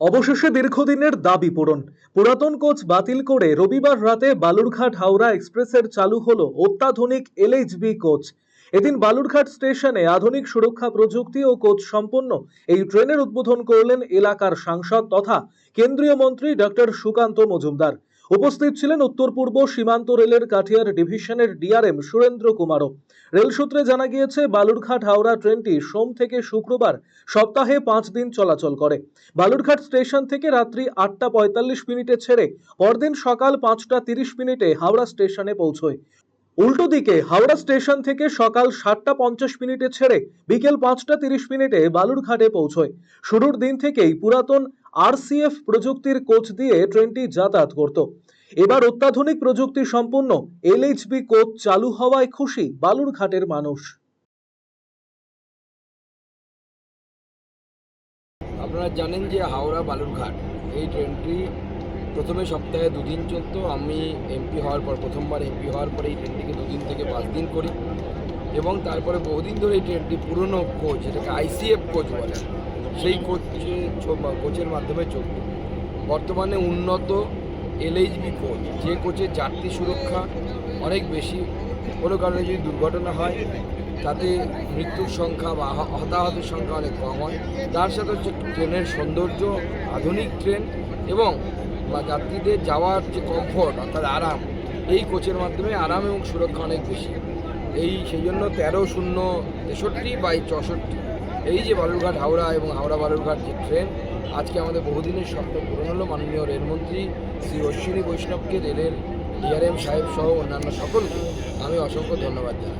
অবশেষে দীর্ঘদিনের দাবি পূরণ। পুরাতন কোচ বাতিল করে রবিবার রাতে বালুরঘাট হাওড়া এক্সপ্রেসের চালু হল অত্যাধুনিক এলএইচবি কোচ। এদিন বালুরঘাট স্টেশনে আধুনিক সুরক্ষা প্রযুক্তি ও কোচ সম্পন্ন এই ট্রেনের উদ্বোধন করলেন এলাকার সাংসদ তথা কেন্দ্রীয় মন্ত্রী ডক্টর সুকান্ত মজুমদার। উপস্থিত ছিলেন উত্তর পূর্ব সীমান্ত রেলের কাঠিয়ার ডিভিশনের ডিআরএম সুরেন্দ্র কুমারও। রেল সূত্রে জানা গিয়েছে, বালুরঘাট হাওড়া ট্রেনটি সোম থেকে শুক্রবার সপ্তাহে পাঁচ দিন চলাচল করে। বালুরঘাট স্টেশন থেকে রাত্রি আটটা পঁয়তাল্লিশ মিনিটে ছেড়ে পরদিন সকাল পাঁচটা তিরিশ মিনিটে হাওড়া স্টেশনে পৌঁছয়। উল্টো দিকে, হাওড়া স্টেশন থেকে সকাল সাতটা পঞ্চাশ মিনিটে ছেড়ে বিকেল পাঁচটা তিরিশ মিনিটে বালুরঘাটে পৌঁছয়। শুরুর দিন থেকেই পুরাতন আরসিএফ প্রযুক্তির কোচ দিয়ে ট্রেনটি যাতায়াত করত। এবার অত্যাধুনিক প্রযুক্তি সম্পন্ন এলএইচবি কোচ চালু হওয়ায় খুশি বালুরঘাটের মানুষ। আপনারা জানেন যে হাওড়া বালুরঘাট এই ট্রেনটি প্রথমে সপ্তাহে দুদিন চলতো। আমি এমপি হওয়ার পর, প্রথমবার এমপি হওয়ার পরে এই ট্রেনটিকে দুদিন থেকে পাঁচ দিন করি। এবং তারপরে বহুদিন ধরে এই ট্রেনটি পুরনো কোচ এটাকে আইসিএফ কোচ বলে, সেই কোচে কোচের মাধ্যমে চলত। বর্তমানে উন্নত এলএইচবি কোচ যে কোচের যাত্রী সুরক্ষা অনেক বেশি। কোনো কারণে যদি দুর্ঘটনা হয়, তাতে মৃত্যুর সংখ্যা বা হতাহতের সংখ্যা অনেক কম হয়। তার সাথে হচ্ছে ট্রেনের সৌন্দর্য, আধুনিক ট্রেন এবং বা যাত্রীদের যাওয়ার যে কমফোর্ট অর্থাৎ আরাম, এই কোচের মাধ্যমে আরাম এবং সুরক্ষা অনেক বেশি। এই, সেই জন্য তেরো শূন্য তেষট্টি বাই চৌষট্টি। এই যে বালুরঘাট, হাওড়া এবং হাওড়া বালুরঘাট যে ট্রেন আজকে আমাদের বহুদিনের স্বপ্ন পূরণ হলো। মাননীয় রেলমন্ত্রী শ্রী অশ্বিনী বৈষ্ণবকে, রেলের ডিআরএম সাহেব সহ অন্যান্য সকলকে আমি অসংখ্য ধন্যবাদ জানাই।